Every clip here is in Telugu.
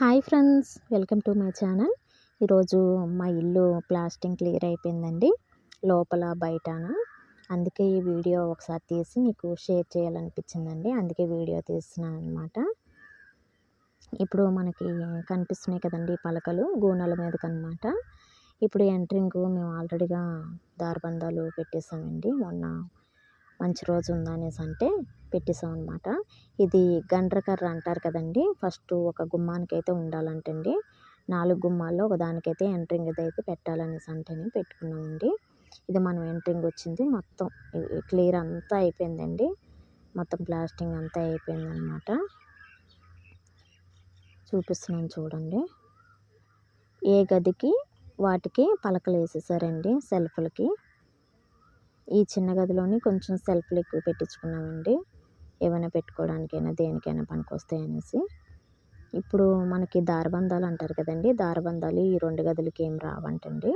Hi friends welcome to my channel. ఈరోజు మా ఇల్లు ప్లాస్టింగ్ క్లియర్ అయిపోయిందండి లోపల బయటన. అందుకే ఈ వీడియో ఒకసారి తీసి మీకు షేర్ చేయాలనిపించిందండి అందుకే వీడియో తీస్తున్నాను అనమాట ఇప్పుడు మనకి కనిపిస్తున్నాయి కదండి పలకలు గూనెల మీదకి అనమాట ఇప్పుడు ఎంట్రింగ్ మేము ఆల్రెడీగా దారబంధాలు పెట్టేసామండి మొన్న మంచి రోజు ఉందనేసి అంటే పెట్టేసాం అనమాట ఇది గండ్రకర్ర అంటారు కదండి. ఫస్ట్ ఒక గుమ్మానికి అయితే ఉండాలంటండి. నాలుగు గుమ్మాల్లో ఒక దానికైతే ఎంట్రింగ్ అయితే పెట్టాలనేసి అంటేనే పెట్టుకున్నామండి. ఇది మనం ఎంట్రింగ్ వచ్చింది మొత్తం. క్లియర్ అంతా అయిపోయిందండి. మొత్తం ప్లాస్టింగ్ అంతా అయిపోయిందనమాట చూపిస్తున్నాను చూడండి. ఏ గదికి వాటికి పలకలు వేసేసారండి సెల్ఫ్లకి. ఈ చిన్న గదిలోని కొంచెం సెల్ఫ్లు ఎక్కువ పెట్టించుకున్నామండి. ఏమైనా పెట్టుకోవడానికైనా దేనికైనా పనికొస్తాయి అనేసి ఇప్పుడు మనకి దారబంధాలు అంటారు కదండి. దారబంధాలు ఈ రెండు గదులకి ఏం రావంటండి.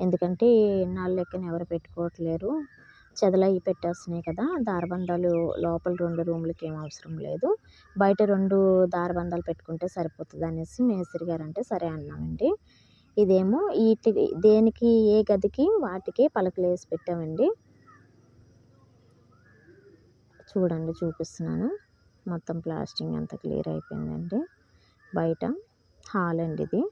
ఎందుకంటే నాలుగు లెక్కన ఎవరు పెట్టుకోవట్లేరు. చెదలయ్యి పెట్టేస్తున్నాయి కదా. దారబంధాలు లోపల రెండు రూములకి ఏం అవసరం లేదు. బయట రెండు దారబంధాలు పెట్టుకుంటే సరిపోతుంది అనేసి మేస్త్రి గారు అంటే సరే అన్నామండి. ఇదేమో వీటి దేనికి ఏ గదికి వాటికి పలకలు వేసి పెట్టామండి. చూడండి చూపిస్తున్నాను. మొత్తం ప్లాస్టింగ్ అంత క్లియర్ అయిపోయిందండి. బయట హాల్ అండి ఇది.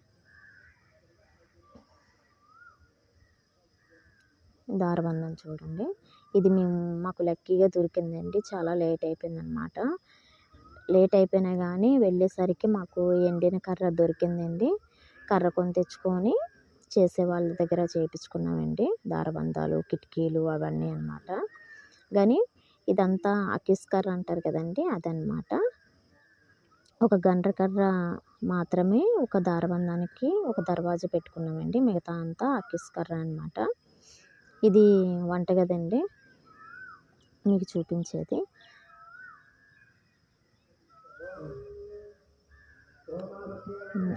దారబంధం చూడండి. ఇది మేము మాకు లక్కీగా దొరికిందండి. చాలా లేట్ అయిపోయిందనమాట లేట్ అయిపోయినా కానీ వెళ్ళేసరికి మాకు ఎండిన కర్ర దొరికిందండి. కర్ర కొని తెచ్చుకొని చేసే వాళ్ళ దగ్గర చేయించుకున్నామండి దారబంధాలు కిటికీలు అవన్నీ అనమాట కానీ ఇదంతా అకిస్కర్ అంటారు కదండి అదనమాట ఒక గండ్రకర్ర మాత్రమే ఒక దారబంధానికి ఒక దర్వాజా పెట్టుకున్నామండి మిగతా అంతా అకిస్కర్ర అనమాట ఇది వంటగదండి మీకు చూపించేది.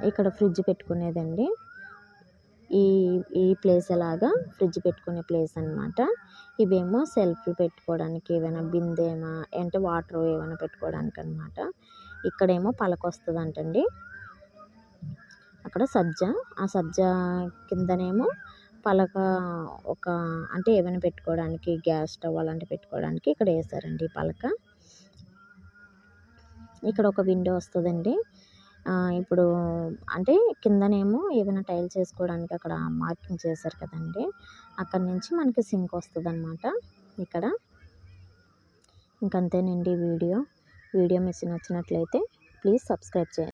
ఇక్కడ ఫ్రిడ్జ్ పెట్టుకునేదండి. ఈ ఈ ప్లేస్ అలాగా ఫ్రిడ్జ్ పెట్టుకునే ప్లేస్ అనమాట ఇవేమో సెల్ఫ్లు పెట్టుకోవడానికి ఏమైనా బిందేమా అంటే వాటర్ ఏమైనా పెట్టుకోవడానికి అనమాట ఇక్కడేమో పలకొస్తుంది అంటండి అక్కడ సబ్జా ఆ సబ్జా కిందనేమో పలక ఒక అంటే ఏమైనా పెట్టుకోవడానికి గ్యాస్ స్టవ్ అలాంటివి పెట్టుకోవడానికి ఇక్కడ వేసారండి పలక. ఇక్కడ ఒక విండో వస్తుందండి. ఇప్పుడు అంటే కిందనేమో ఏమైనా టైల్స్ వేసుకోవడానికి అక్కడ మార్కింగ్ చేశారు కదండి. అక్కడ నుంచి మనకి సింక్ వస్తుంది అనమాట ఇక్కడ. ఇంకంతేనండి వీడియో. వీడియో మిస్ నచ్చినట్లయితే ప్లీజ్ సబ్స్క్రైబ్ చేయండి.